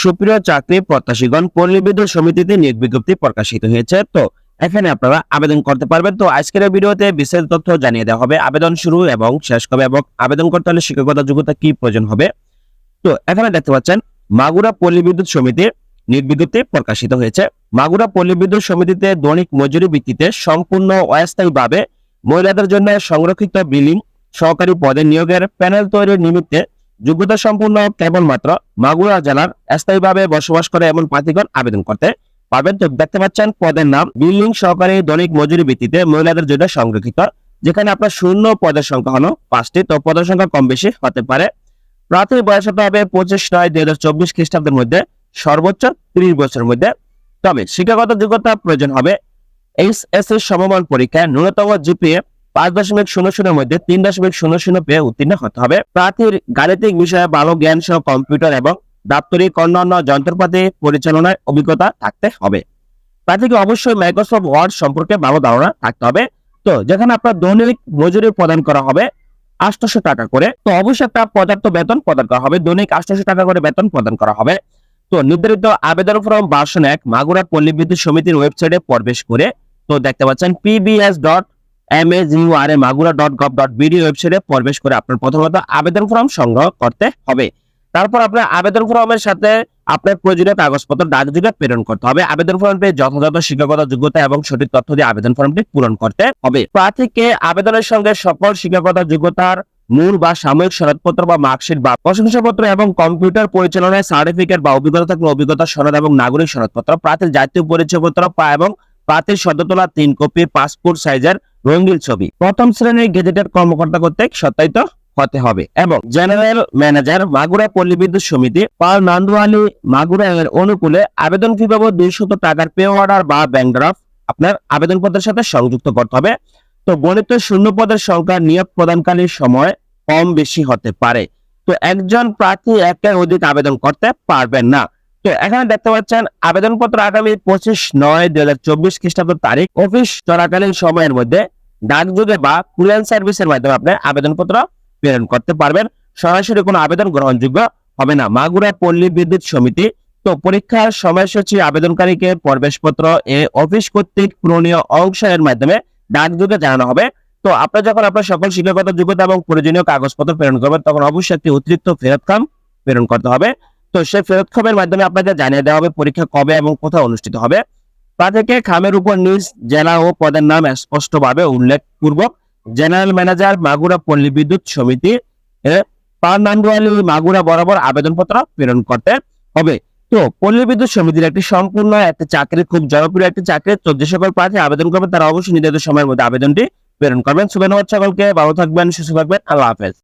সুপ্রিয় চাকরি প্রত্যাশীগণ বিদ্যুৎ সমিতিতে নিয়োগ বিজ্ঞপ্তি প্রকাশিত হয়েছে? তো, এখানে আপনারা আবেদন করতে পারবেন। তো, আজকের ভিডিওতে বিস্তারিত তথ্য জানিয়ে দেওয়া হবে আবেদন শুরু এবং শেষ কবে এবং আবেদন করতে হলে শিক্ষকতা যোগ্যতা কি প্রয়োজন হবে? তো, এখানে দেখতে পাচ্ছেন, মাগুরা পল্লী বিদ্যুৎ সমিতির নিয়োগ বিজ্ঞপ্তি প্রকাশিত হয়েছে। মাগুরা পল্লী বিদ্যুৎ সমিতিতে দৈনিক মজুরি ভিত্তিতে সম্পূর্ণ অস্থায়ীভাবে মহিলাদের জন্য সংরক্ষিত বিলিং সহকারী পদে নিয়োগের প্যানেল তৈরির নিমিত্তে যোগ্যতা সম্পূর্ণ কেবলমাত্র মাগুরা জেলার স্থায়ীভাবে বসবাস করে এমন প্রার্থীগণ আবেদন করতে পারবেন। তো দেখতে পাচ্ছেন পদের নাম বিল্ডিং সহকারী দৈনিক মজুরি ভিত্তিতে মহিলাদের জন্য সংরক্ষিত, যেখানে আপনার শূন্য পদের সংখ্যা হলো পাঁচটি। তো পদের সংখ্যা কম বেশি হতে পারে। প্রাথমিক বয়স হতে হবে পঁচিশ নয় দুই হাজার চব্বিশ খ্রিস্টাব্দের মধ্যে, সর্বোচ্চ ত্রিশ বছরের মধ্যে। তবে শিক্ষাগত যোগ্যতা প্রয়োজন হবে। এইচ এস এর সমমান পরীক্ষায় ন্যূনতম জিপিএ পাঁচ দশমিক শূন্য শূন্যের মধ্যে তিন দশমিক শূন্য শূন্য পেয়ে উত্তীর্ণ হতে হবে। প্রার্থীর গাণিতিক বিষয়ে ভালো জ্ঞান সহ কম্পিউটার এবং দাপ্তরিক অন্যান্য যন্ত্রপাতি পরিচালনায় অভিজ্ঞতা থাকতে হবে। প্রার্থীকে অবশ্যই মাইক্রোসফট ওয়ার্ড সম্পর্কে ভালো ধারণা থাকতে হবে। তো, যেখানে আপনার দৈনিক মজুরি প্রদান করা হবে আটশো টাকা করে। তো, অবশ্যই একটা পর্যাপ্ত বেতন প্রদান করা হবে। দৈনিক আটশো টাকা করে বেতন প্রদান করা হবে। তো, নির্ধারিত আবেদন ফর্ম ভার্সন এক মাগুরা পল্লী বিদ্যুৎ সমিতির ওয়েবসাইটে প্রবেশ করে। তো, দেখতে পাচ্ছেন PBS dot M A Magura dot gov dot BD ওয়েবসাইটে প্রবেশ করে আপনার প্রথমত আবেদন ফর্ম সংগ্রহ করতে হবে। তারপর আপনার আবেদন ফর্মের সাথে আপনার প্রয়োজনীয় কাগজপত্র ডাকযোগে প্রেরণ করতে হবে। আবেদন ফর্মে যথাযথ শিক্ষাগত যোগ্যতা এবং সঠিক তথ্য দিয়ে আবেদন ফর্মটি পূরণ করতে হবে। প্রার্থীকে আবেদনের সঙ্গে সকল শিক্ষাগত যোগ্যতার মূল বা সাময়িক সনদপত্র বা মার্কশিট বা প্রশংসাপত্র এবং কম্পিউটার পরিচালনায় সার্টিফিকেট বা অভিজ্ঞতা থাকলে অভিজ্ঞতা সনদ এবং নাগরিক সনদপত্র, প্রার্থীর জাতীয় পরিচয়পত্র এবং প্রার্থীর সদ্য তোলা তিন কপি পাসপোর্ট সাইজের রঙিন ছবি। প্রথম শ্রেণির গেজেটেড কর্মকর্তা কর্তৃক সত্যায়িত হতে হবে এবং জেনারেল ম্যানেজার মাগুরা পল্লী বিদ্যুৎ সমিতি পাল নান্দুয়ালি মাগুরা এর অনুকূলে আবেদন ফি বাবদ দুইশত টাকার পে অর্ডার বা ব্যাংক ড্রাফট আপনার আবেদনপত্রের সাথে সংযুক্ত করতে হবে। তো গণিত শূন্য পদের সংখ্যা নিয়োগ প্রদানকালীন সময় কম বেশি হতে পারে। তো একজন প্রার্থী একের অধিক আবেদন করতে পারবেন না। তো এখানে দেখতে পাচ্ছেন, আবেদনপত্র আগামী পঁচিশ নয় দুই হাজার চব্বিশ খ্রিস্টাব্দ তারিখ, অফিস চলাকালীন সময়ের মধ্যে ডাকযোগে বা কুরিয়ান সার্ভিসের মাধ্যমে আপনি আবেদনপত্র প্রেরণ করতে পারবেন। সরাসরি কোনো আবেদন গ্রহণযোগ্য হবে না। মাগুরা পল্লী বিদ্যুৎ সমিতি তো পরীক্ষার সময়সূচি, আবেদনকারীকে প্রবেশপত্র এ অফিস কর্তৃক পূরণীয় অংশের মাধ্যমে ডাকযোগে জানানো হবে। তো আপনার যখন আপনার সকল শিক্ষাগত যোগ্যতা এবং প্রয়োজনীয় কাগজপত্র প্রেরণ করবেন, তখন অবশ্যই একটি অতিরিক্ত ফেরত খাম প্রেরণ করতে হবে। তো সেই ফেরত খামের মাধ্যমে আপনাকে জানিয়ে দেওয়া হবে পরীক্ষা কবে এবং কোথায় অনুষ্ঠিত হবে। প্রার্থীকে খামের উপর নিজ জেলা ও পদের নাম স্পষ্টভাবে উল্লেখপূর্বক জেনারেল ম্যানেজার মাগুরা পল্লী বিদ্যুৎ সমিতি মাগুরা বরাবর আবেদনপত্র প্রেরণ করতে হবে। তো, পল্লী বিদ্যুৎ সমিতির একটি সম্পূর্ণ একটি চাকরি, খুব জনপ্রিয় একটি চাকরি, তো সকল প্রার্থী আবেদন করবেন, তারা অবশ্যই নির্ধারিত সময়ের মধ্যে আবেদনটি প্রেরণ করবেন। শুভেচ্ছা সকলকে, ভালো থাকবেন, সুস্থ থাকবেন, আল্লাহ হাফেজ।